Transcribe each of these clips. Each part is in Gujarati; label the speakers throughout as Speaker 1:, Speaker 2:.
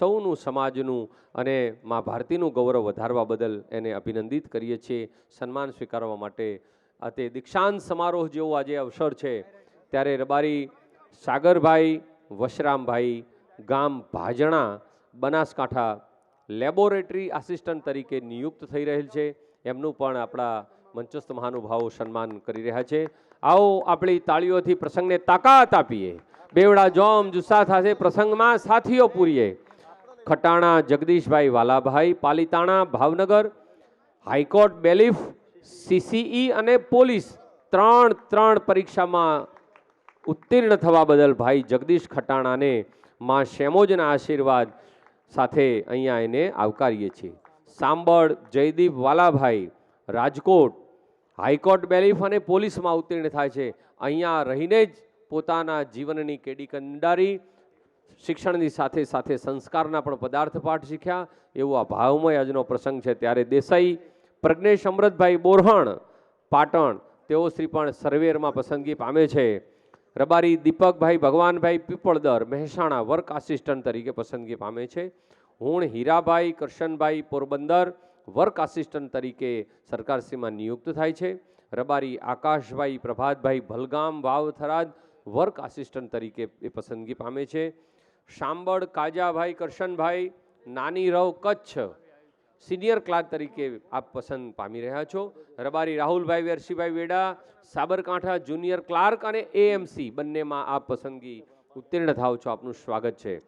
Speaker 1: સૌનું સમાજનું અને મા ભારતીનું ગૌરવ વધારવા બદલ એને અભિનંદિત કરીએ છીએ, સન્માન સ્વીકારવા માટે. આ તે દીક્ષાંત સમારોહ જેવો આજે અવસર છે, ત્યારે રબારી સાગરભાઈ વશરામભાઈ ગામ ભાજણા બનાસકાંઠા લેબોરેટરી આસિસ્ટન્ટ તરીકે નિયુક્ત થઈ રહેલ છે. એમનું પણ આપણા મંચસ્થ મહાનુભાવો સન્માન કરી રહ્યા છે. આવો આપણી તાળીઓથી પ્રસંગને તાકાત આપીએ. બેવડા જોમ જુસ્સા સાથે પ્રસંગમાં સાથીઓ પૂરીએ. ખટાણા, જગદીશભાઈ Valabhai, Palitana, Bhavnagar, high court, bailiff, CCE અને પોલીસ ત્રણ ત્રણ પરીક્ષામાં ઉત્તીર્ણ થવા બદલ ભાઈ જગદીશ ખટાણાને માં શેમોજના આશીર્વાદ સાથે અહીંયા એને આવકારીએ છીએ. સાંબળ, જયદીપ વાલાભાઈ, રાજકોટ, હાઈકોર્ટ, બેલીફ અને પોલીસમાં ઉત્તીર્ણ થાય છે. અહીંયા રહીને જ પોતાના જીવનની કેડી કંડારી શિક્ષણની સાથે સાથે સંસ્કારના પણ પદાર્થ પાઠ શીખ્યા. એવો આ ભાવમય આજનો પ્રસંગ છે. ત્યારે દેસાઈ, પ્રજ્ઞેશ અમૃતભાઈ બોરહણ, પાટણ, તેઓ શ્રી પણ સર્વેરમાં પસંદગી પામે છે. રબારી દીપકભાઈ ભગવાનભાઈ પીપળદર, મહેસાણા વર્ક આસિસ્ટન્ટ તરીકે પસંદગી પામે છે. હું હીરાભાઈ કરશનભાઈ પોરબંદર, વર્ક આસિસ્ટન્ટ તરીકે સરકારશ્રીમાં નિયુક્ત થાય છે. રબારી આકાશભાઈ પ્રભાતભાઈ ભલગામ વાવ થરાદ વર્ક આસિસ્ટન્ટ તરીકે એ પસંદગી પામે છે. શાંબળ કાજાભાઈ, કરશનભાઈ, નાની રવ, કચ્છ. સિનિયર ક્લાર્ક તરીકે આપ પસંદ પામી રહ્યા છો. રબારી રાહુલભાઈ વેરશીભાઈ વેડા, સાબરકાંઠા જુનિયર ક્લાર્ક અને એએમસી બંનેમાં આપ પસંદગી ઉત્તીર્ણ થાવ છો. આપનું સ્વાગત છે.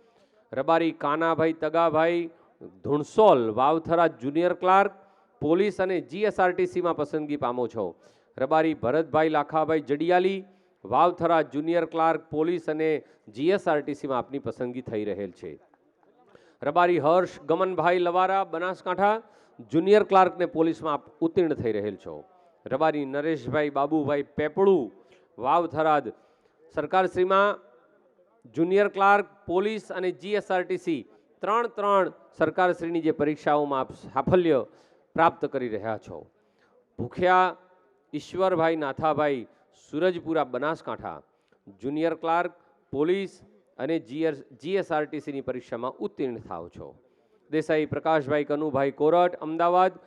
Speaker 1: Rabari Kanabhai, તગાભાઈ, Dhunsol, Vavthara junior clerk police અને જીએસઆરટીસીમાં પસંદગી પામો છો. Rabari Bharatbhai, Lakhabhai, Jadiyali Vavthara junior clerk police અને જીએસઆરટીસીમાં આપની પસંદગી થઈ રહેલ છે. રબારી હર્ષ, ગમનભાઈ લવારા, બનાસકાંઠા, જુનિયર ક્લાર્કને પોલીસમાં આપ ઉત્તીર્ણ થઈ રહેલ છો. રબારી નરેશભાઈ, બાબુભાઈ પેપળુ વાવ થરાદ સરકારશ્રીમાં જુનિયર ક્લાર્ક, પોલીસ અને જીએસઆરટીસી ત્રણ ત્રણ સરકારશ્રીની જે પરીક્ષાઓમાં આપ સાફલ્ય પ્રાપ્ત કરી રહ્યા છો. Bhukhya Ishwarbhai Nathabhai Surajpura Banaskantha, junior clerk, police અને જીએસ જીએસઆરટીસીની પરીક્ષામાં ઉત્તીર્ણ થાવ છો. Desai Prakashbhai Kanubhai Korat, Ahmedabad,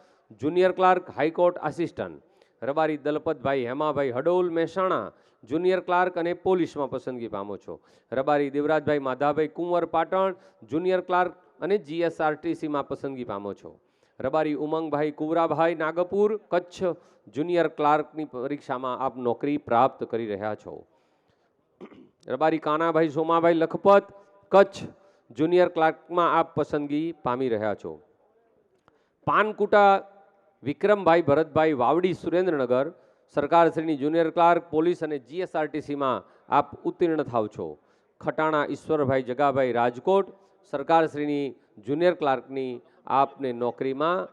Speaker 1: junior clerk, high court assistant. Rabari Dalpatbhai Hemabhai Hadol, Mehsana, junior clerk અને પોલીસમાં પસંદગી પામો છો. રબારી દેવરાજભાઈ માધાભાઈ કુંવર પાટણ, જુનિયર ક્લાર્ક અને જીએસઆરટીસીમાં પસંદગી પામો છો. રબારી ઉમંગભાઈ કુવરાભાઈ નાગપુર કચ્છ જુનિયર ક્લાર્કની પરીક્ષામાં આપ નોકરી પ્રાપ્ત કરી રહ્યા છો. રબારી કાનાભાઈ સોમાભાઈ લખપત કચ્છ જુનિયર ક્લાર્કમાં આપ પસંદગી પામી રહ્યા છો. પાનકુટા વિક્રમભાઈ ભરતભાઈ વાવડી સુરેન્દ્રનગર સરકારશ્રીની જુનિયર ક્લાર્ક પોલીસ અને જીએસઆરટીસીમાં આપ ઉત્તીર્ણ થાવ છો. ખટાણા ઈશ્વરભાઈ જગાભાઈ રાજકોટ સરકારશ્રીની જુનિયર ક્લાર્કની આપને નોકરીમાં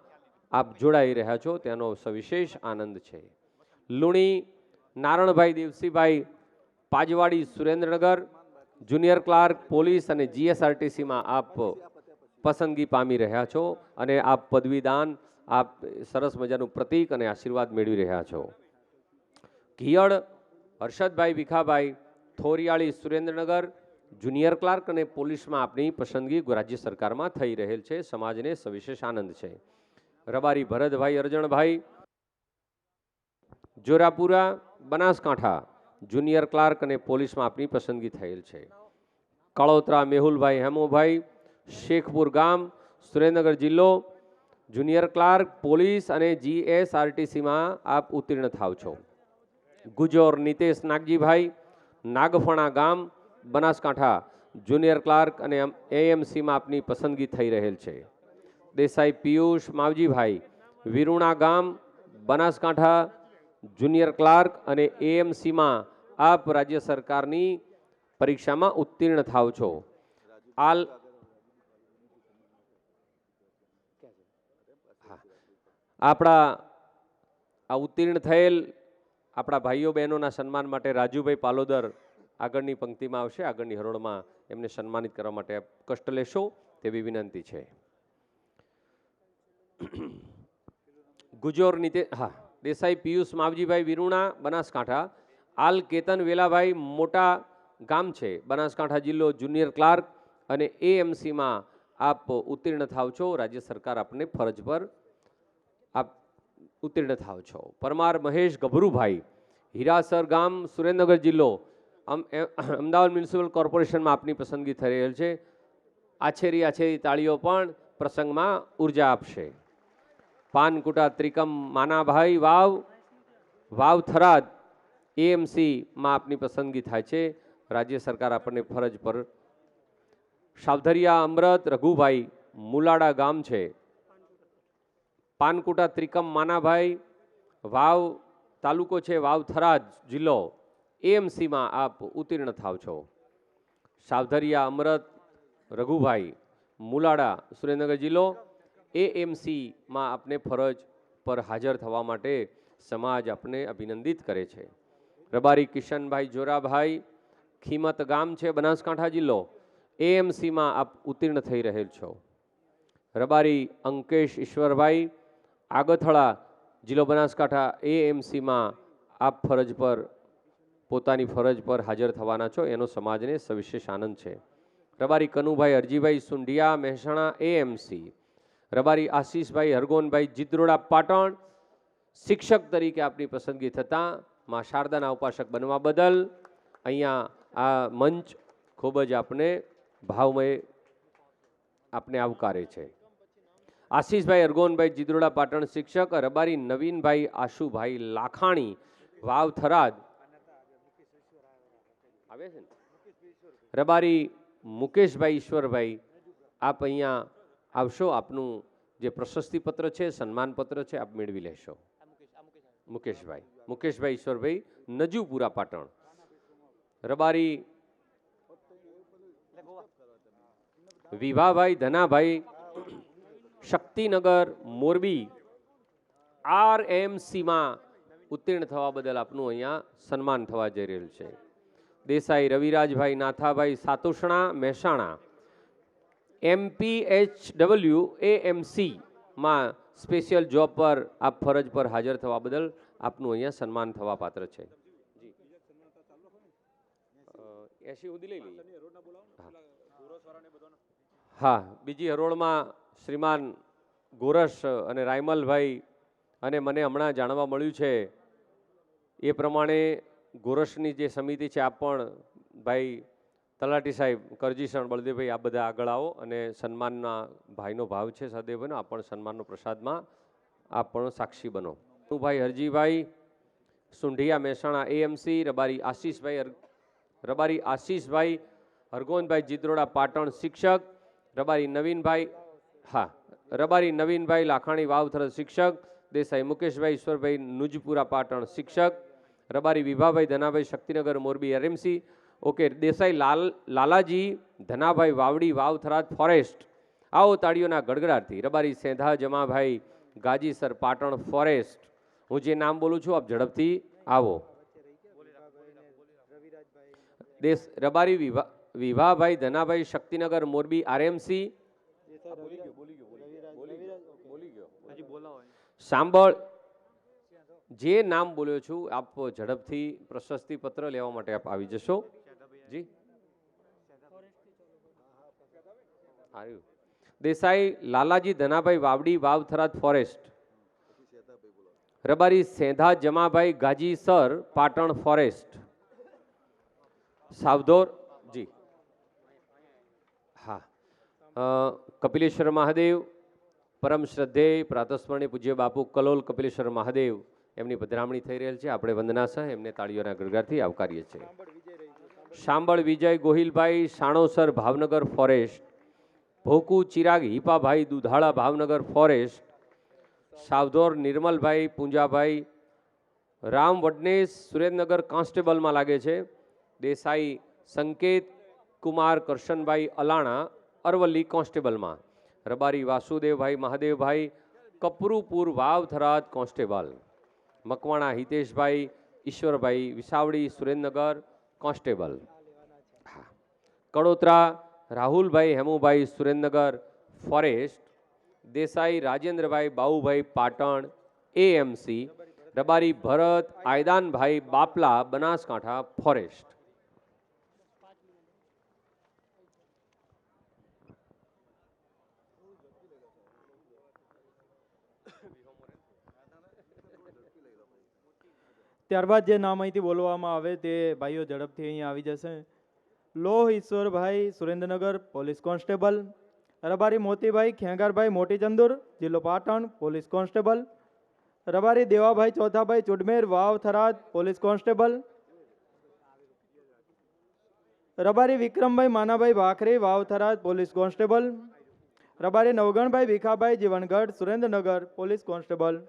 Speaker 1: આપ જોડાઈ રહ્યા છો, તેનો સવિશેષ આનંદ છે. Luni Naranbhai દેવસીભાઈ, Pajwadi Surendranagar, junior clerk, police અને જીએસઆરટીસીમાં આપ પસંદગી પામી રહ્યા છો અને આપ પદવીદાન, આપ સરસ મજાનું પ્રતીક અને આશીર્વાદ મેળવી રહ્યા છો. ઘિયડ હર્ષદભાઈ ભીખાભાઈ, થોરિયાળી સુરેન્દ્રનગર જુનિયર ક્લાર્ક અને પોલીસમાં આપની પસંદગી રાજ્ય સરકારમાં થઈ રહેલ છે. સમાજને સવિશેષ આનંદ છે. રબારી ભરતભાઈ અરજણભાઈ, જોરાપુરા, બનાસકાંઠા જુનિયર ક્લાર્ક અને પોલીસમાં આપની પસંદગી થયેલ છે. કળોતરા મેહુલભાઈ હેમુભાઈ, શેખપુર ગામ, સુરેન્દ્રનગર જિલ્લો, જુનિયર ક્લાર્ક, પોલીસ અને જીએસઆરટીસીમાં આપ ઉત્તીર્ણ થાવ છો. ગુજોર નિતેશ નાગજીભાઈ, નાગફણા ગામ બનાસકાંઠા જુનિયર ક્લાર્ક અને એએમસીમાં આપની પસંદગી થઈ રહેલ છે. દેસાઈ પિયુષ માવજીભાઈ, વિરુણા ગામ, બનાસકાંઠા જુનિયર ક્લાર્ક અને એએમસીમાં આપ રાજ્ય સરકારની પરીક્ષામાં ઉત્તીર્ણ થાવ છો. આલ આપણા આ ઉત્તીર્ણ થયેલ આપણા ભાઈઓ બહેનોના સન્માન માટે રાજુભાઈ પાલોદર આગળની પંક્તિમાં આવશે. આગળની હરોળમાં એમને સન્માનિત કરવા માટે કષ્ટ લેશો તેવી વિનંતી છે. ગુજોર નીતે હા, દેસાઈ પિયુષ માવજીભાઈ વિરુણા, બનાસકાંઠા. આલ કેતન વેલાભાઈ મોટા ગામ છે. બનાસકાંઠા જિલ્લો જુનિયર ક્લાર્ક અને એએમસીમાં આપ ઉત્તીર્ણ થાવ છો. રાજ્ય સરકાર આપને ફરજ પર આપ ઉત્તીર્ણ થાવ છો. પરમાર મહેશ ગભરુભાઈ, હીરાસર ગામ, સુરેન્દ્રનગર જિલ્લો અમદાવાદ મ્યુનિસિપલ કોર્પોરેશનમાં આપની પસંદગી થઈ રહેલ છે. આછેરી આછેરી તાળીઓ પણ પ્રસંગમાં ઊર્જા આપશે. પાનકુટા ત્રિકમ માનાભાઈ વાવ વાવ થરાદ, એએમસીમાં આપની પસંદગી થાય છે. રાજ્ય સરકાર આપણને ફરજ પર. સાવધરિયા અમૃત, રઘુભાઈ મુલાડા ગામ છે. પાનકુટા ત્રિકમ માનાભાઈ વાવ તાલુકો છે, વાવ થરાદ જિલ્લો. એએમસીમાં આપ ઉત્તીર્ણ થાવ છો. સાવધરિયા, અમરત, રઘુભાઈ, મુલાડા, સુરેન્દ્રનગર જિલ્લો, એએમસીમાં આપને ફરજ પર હાજર થવા માટે સમાજ આપને અભિનંદિત કરે છે. રબારી કિશનભાઈ જોરાભાઈ, ખીમત ગામ છે, બનાસકાંઠા જિલ્લો, એએમસીમાં આપ ઉત્તીર્ણ થઈ રહેલ છો. રબારી અંકેશ ઈશ્વરભાઈ, આગથળા જિલ્લો બનાસકાંઠા, એએમસીમાં આપ ફરજ પર પોતાની ફરજ પર હાજર થવાના છો. એનો સમાજને સવિશેષ આનંદ છે. રબારી કનુભાઈ અરજીભાઈ સુંઢિયા, મહેસાણા એએમસી રબારી આશીષભાઈ હરગોનભાઈ જીદ્રોડા પાટણ. શિક્ષક તરીકે આપની પસંદગી થતાં માં શારદાના ઉપાસક બનવા બદલ અહીંયા આ મંચ ખૂબ જ આપને ભાવમય આપને આવકારે છે. આશીષભાઈ અરગોનભાઈ જીદ્રોડા પાટણ શિક્ષક, રબારી નવીનભાઈ આશુભાઈ લાખાણી વાવ થરાદ રબારી મુકેશભાઈ ઈશ્વરભાઈ, આપ અહીંયા આવશો, આપનું જે પ્રશસ્તિ પત્ર છે, સન્માનપત્ર છે, આપ મેળવી લેશો. મુકેશભાઈ મુકેશભાઈ ઈશ્વરભાઈ, નજુપુરા પાટણ. રબારી વિભાભાઈ ધનાભાઈ, શક્તિનગર, મોરબી આર એમ સીમાં ઉત્તીર્ણ થવા બદલ આપનું અહીંયા સન્માન થવા જઈ રહ્યું છે. દેસાઈ રવિરાજભાઈ નાથાભાઈ સાતુષણા મહેસાણા એમપીએચ ડબલ્યુ એએમસીમાં સ્પેશિયલ જોબ પર આપ ફરજ પર હાજર થવા બદલ આપનું અહીંયા સન્માન થવા પાત્ર છે. હા, બીજી હરોળમાં શ્રીમાન ગોરસ અને રાયમલભાઈ અને મને હમણાં જાણવા મળ્યું છે, એ પ્રમાણે ગોરસની જે સમિતિ છે આ પણ ભાઈ તલાટી સાહેબ, કરજીસણ, બળદેવભાઈ, આ બધા આગળ આવો અને સન્માનના ભાઈનો ભાવ છે સદેવભાઈનો આ પણ સન્માનનો પ્રસાદમાં આ પણ સાક્ષી બનો. ભાઈ હરજીભાઈ, સુંઢિયા મહેસાણા એએમસી રબારી આશીષભાઈ રબારી આશીષભાઈ હરગોનભાઈ જીદ્રોડા પાટણ શિક્ષક, રબારી નવીનભાઈ, હા, રબારી નવીનભાઈ લાખાણી વાવથર શિક્ષક, દેસાઈ મુકેશભાઈ, ઈશ્વરભાઈ નુજપુરા પાટણ શિક્ષક Rabari Vibhabhai Dhanabhai Shaktinagar Morbi RMC okay Desai Lal Lalaji Dhanabhai Vavdi Vavtharad forest. આવો તાળીઓના ગડગડાટથી. રબારી સેંધા જમાભાઈ ગાજીસર પાટણ ફોરેસ્ટ. હું જે નામ બોલું છું આપ ઝડપથી આવો. દેશ રબારી વિભા વિભાભાઈ ધનાભાઈ શક્તિનગર મોરબી આરએમસી સાંભળ જે નામ બોલ્યો છું, આપ ઝડપથી પ્રશસ્તિ પત્ર લેવા માટે આપ આવી જશો. જી. Desai Lalaji Dhanabhai Vavdi Vavtharad forest. Rabari Sendha Jamabhai Gaji sir, Patan forest. Savdhor, જી. હા. કપિલેશ્વર મહાદેવ, પરમ શ્રદ્ધેય પ્રાતસ્મરણીય પૂજ્ય બાપુ કલોલ કપિલેશ્વર મહાદેવ. એમની પધરામણી થઈ રહેલ છે. આપણે વંદના સહ એમને તાળીઓના ગણગારથી આવકારીએ છીએ. શાંબળ વિજય ગોહિલભાઈ સાણોસર ભાવનગર ફોરેસ્ટ, ભોકુ ચિરાગ હિપાભાઈ દુધાળા ભાવનગર ફોરેસ્ટ, સાવધોર નિર્મલભાઈ પૂંજાભાઈ, રામ વડનેશ સુરેન્દ્રનગર કોન્સ્ટેબલમાં લાગે છે. દેસાઈ સંકેત કુમાર કરશનભાઈ અલાણા અરવલ્લી કોન્સ્ટેબલમાં. રબારી વાસુદેવભાઈ મહાદેવભાઈ કપરુપુર વાવ થરાદ કોન્સ્ટેબલ. મકવાણા, હિતેશભાઈ, ઈશ્વરભાઈ, વિસાવડી, સુરેન્દ્રનગર, કોન્સ્ટેબલ. હા. કડોતરા, રાહુલભાઈ, હેમુભાઈ, સુરેન્દ્રનગર, ફોરેસ્ટ, દેસાઈ, રાજેન્દ્રભાઈ બાહુભાઈ પાટણ, એએમસી, રબારી ભરત, આયદાનભાઈ, બાપલા, બનાસકાંઠા, ફોરેસ્ટ.
Speaker 2: ત્યારબાદ જે નામ અહીંથી બોલવામાં આવે તે ભાઈઓ ઝડપથી અહીંયા આવી જશે. લોહ ઈશ્વરભાઈ સુરેન્દ્રનગર પોલીસ કોન્સ્ટેબલ. રબારી મોતીભાઈ, ખેંગારભાઈ, મોટી ચંદુર, જિલ્લો Patan, police constable. Rabari Devabhai, ચોથાભાઈ, Chudmer, Vav Tharad, police constable. Rabari વિક્રમભાઈ, Manabhai Bhakhari, Vav Tharad, police constable. Rabari નવગણભાઈ, Bhikhabhai, Jivangadh, Surendranagar, police constable.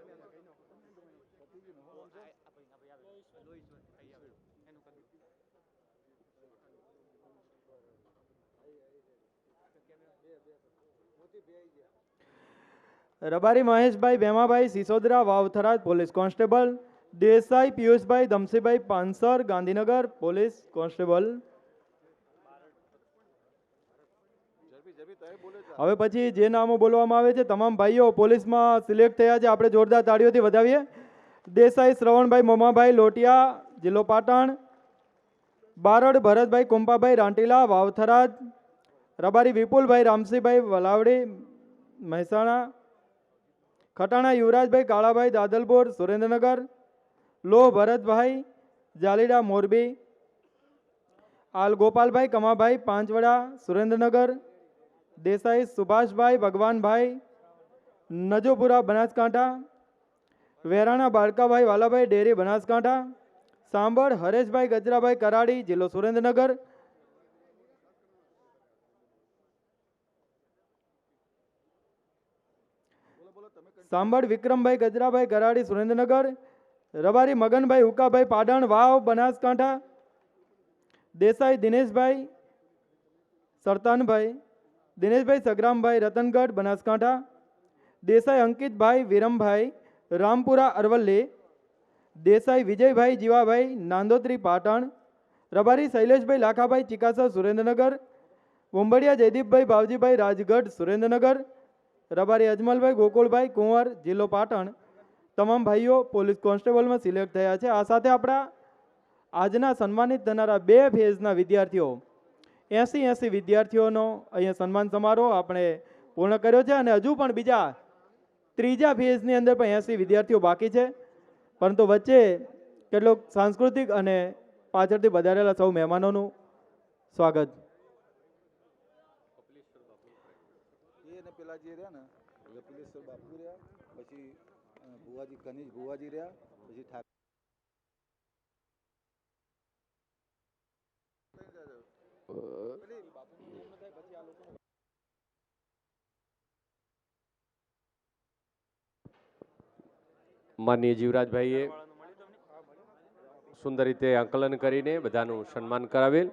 Speaker 2: Rabari મહેશભાઈ ભેમાભાઈ, સિસોદરા વાવથરા પોલીસ કોન્સ્ટેબલ, દેસાઈ પિયુષભાઈ ધમસીભાઈ પાનસર, ગાંધીનગર પોલીસ કોન્સ્ટેબલ. હવે પછી જે નામો બોલવામાં આવે છે, તમામ ભાઈઓ પોલીસમાં સિલેક્ટ થયા છે. આપણે જોરદાર તાળીઓથી વધાવીએ. દેસાઈ શ્રવણભાઈ, મોમાભાઈ, લોટિયા, જિલ્લો પાટણ, બારડ, ભરતભાઈ, કુંપાભાઈ, રાંટીલા, વાવથરાજ, રબારી વિપુલભાઈ રામસિંહભાઈ વલાવડી, મહેસાણા ખટાણા યુવરાજભાઈ કાળાભાઈ દાદલપુર, સુરેન્દ્રનગર લો ભરતભાઈ, જાલીડા મોરબી, આલ ગોપાલભાઈ કમાભાઈ પાંચવડા, સુરેન્દ્રનગર, દેસાઈ સુભાષભાઈ ભગવાનભાઈ, નજોપુરા બનાસકાંઠા, વેરાણા બાળકાભાઈ વાલાભાઈ ડેરી બનાસકાંઠા, સાંભળ હરેશભાઈ ગજરાભાઈ કરાડી, જિલ્લો સુરેન્દ્રનગર સાંભળ વિક્રમભાઈ ગજરાભાઈ ગરાડી, સુરેન્દ્રનગર. રબારી મગનભાઈ હુકાભાઈ પાડણ, વાવ, બનાસકાંઠા. દેસાઈ દિનેશભાઈ, સરતાનભાઈ. દિનેશભાઈ સગ્રામભાઈ, રતનગઢ, બનાસકાંઠા. દેસાઈ અંકિતભાઈ, વિરમભાઈ, રામપુરા, અરવલ્લી. દેસાઈ વિજયભાઈ, જીવાભાઈ, નાંદોત્રી, પાટણ. રબારી શૈલેષભાઈ, લાખાભાઈ, ચિકાસા, સુરેન્દ્રનગર. વંબડિયા જયદીપભાઈ, બાવજીભાઈ, રાજગઢ, સુરેન્દ્રનગર. રબારી અજમલભાઈ, ગોકુળભાઈ, કુંવર, જિલ્લો પાટણ તમામ ભાઈઓ પોલીસ કોન્સ્ટેબલમાં સિલેક્ટ થયા છે. આ સાથે આપણા આજના સન્માનિત થનારા બે ફેઝના વિદ્યાર્થીઓ, એંસી એંસી વિદ્યાર્થીઓનો અહીંયા સન્માન સમારોહ આપણે પૂર્ણ કર્યો છે અને હજુ પણ બીજા ત્રીજા ફેઝની અંદર પણ એંસી વિદ્યાર્થીઓ બાકી છે. પરંતુ વચ્ચે કેટલોક સાંસ્કૃતિક અને પાછળથી વધારેલા સૌ મહેમાનોનું સ્વાગત.
Speaker 3: પેલા જે રહ્યા ને કપિલેશ્વર બાપુ રહ્યા, પછી ભુવાજી, કનીજ ભુવાજી રહ્યા, પછી ઠાકોર
Speaker 1: માનનીય જીવરાજભાઈએ સુંદર રીતે આંકલન કરીને બધાનું સન્માન કરાવેલ.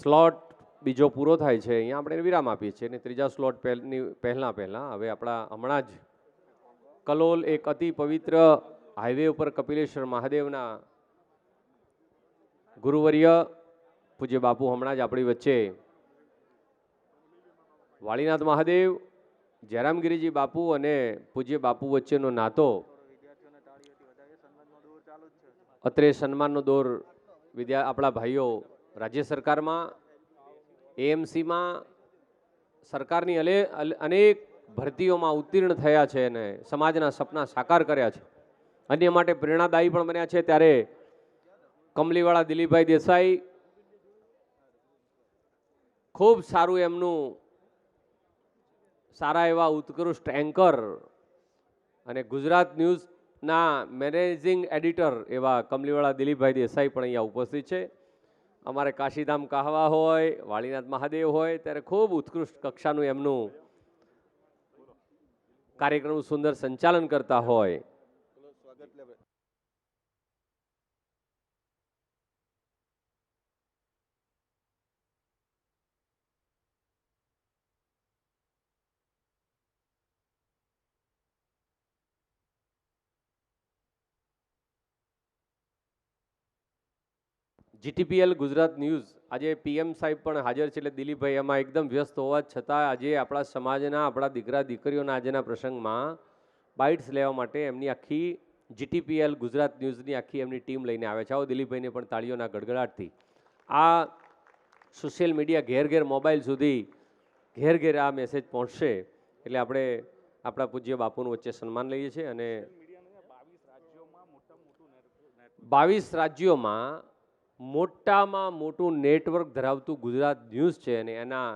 Speaker 1: સ્લોટ બીજો પૂરો થાય છે, અહીંયા આપણે વિરામ આપીએ છીએ. અને ત્રીજા સ્લોટ પહેલની પહેલાં પહેલાં, હવે આપણા હમણાં જ કલોલ એક અતિ પવિત્ર હાઈવે ઉપર કપિલેશ્વર મહાદેવના ગુરુવર્ય પૂજ્ય બાપુ હમણાં જ આપણી વચ્ચે વાળીનાથ મહાદેવ, જયરામગીરીજી બાપુ અને પૂજ્ય બાપુ વચ્ચેનો નાતો અત્રે સન્માનનો દોર વિદ્યા, આપણા ભાઈઓ રાજ્ય સરકારમાં એએમસીમાં સરકારની અલે અનેક ભરતીઓમાં ઉત્તીર્ણ થયા છે અને સમાજના સપના સાકાર કર્યા છે. અન્ય માટે પ્રેરણાદાયી પણ બન્યા છે. ત્યારે કમલીવાળા દિલીપભાઈ દેસાઈ ખૂબ સારું એમનું સારા એવા ઉત્કૃષ્ટ એન્કર અને ગુજરાત ન્યૂઝના મેનેજિંગ એડિટર એવા કમલીવાળા દિલીપભાઈ દેસાઈ પણ અહીંયા ઉપસ્થિત છે. અમારે કાશીધામ કાહવા હોય, વાળીનાથ મહાદેવ હોય, ત્યારે ખૂબ ઉત્કૃષ્ટ કક્ષાનું એમનું કાર્યક્રમનું સુંદર સંચાલન કરતા હોય. GTPL Gujarat news. આજે પીએમ સાહેબ પણ હાજર છે એટલે દિલીપભાઈ એમાં એકદમ વ્યસ્ત હોવા છતાં આજે આપણા સમાજના આપણા દીકરા દીકરીઓના આજના પ્રસંગમાં બાઇટ્સ લેવા માટે એમની આખી જીટીપીએલ ગુજરાત ન્યૂઝની આખી એમની ટીમ લઈને આવે છે. આવો દિલીપભાઈને પણ તાળીઓના ગડગડાટથી. આ સોશિયલ મીડિયા ઘેર ઘેર મોબાઈલ સુધી ઘેર ઘેર આ મેસેજ પહોંચશે એટલે આપણે આપણા પૂજ્ય બાપુનું વચ્ચે સન્માન લઈએ છીએ અને બાવીસ રાજ્યોમાં મોટામાં મોટું નેટવર્ક ધરાવતું ગુજરાત ન્યૂઝ છે અને એના